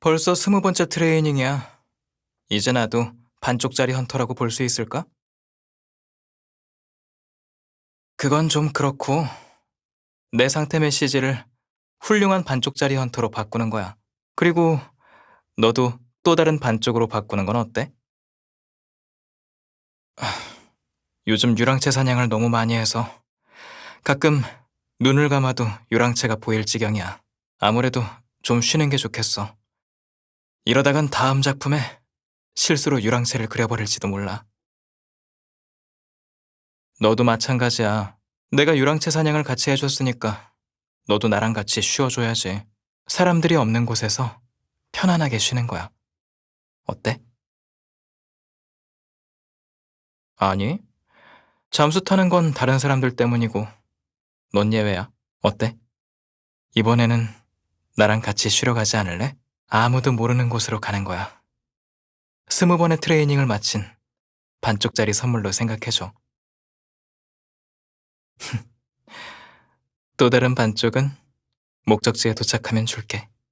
벌써 스무 번째 트레이닝이야. 이제 나도 반쪽짜리 헌터라고 볼 수 있을까? 그건 좀 그렇고, 내 상태 메시지를 훌륭한 반쪽짜리 헌터로 바꾸는 거야. 그리고 너도 또 다른 반쪽으로 바꾸는 건 어때? 아, 요즘 유랑채 사냥을 너무 많이 해서 가끔 눈을 감아도 유랑채가 보일 지경이야. 아무래도 좀 쉬는 게 좋겠어. 이러다간 다음 작품에 실수로 유랑채를 그려버릴지도 몰라. 너도 마찬가지야. 내가 유랑채 사냥을 같이 해줬으니까 너도 나랑 같이 쉬어줘야지. 사람들이 없는 곳에서 편안하게 쉬는 거야. 어때? 아니, 잠수 타는 건 다른 사람들 때문이고 넌 예외야. 어때? 이번에는 나랑 같이 쉬러 가지 않을래? 아무도 모르는 곳으로 가는 거야. 스무 번의 트레이닝을 마친 반쪽짜리 선물로 생각해줘. 또 다른 반쪽은 목적지에 도착하면 줄게.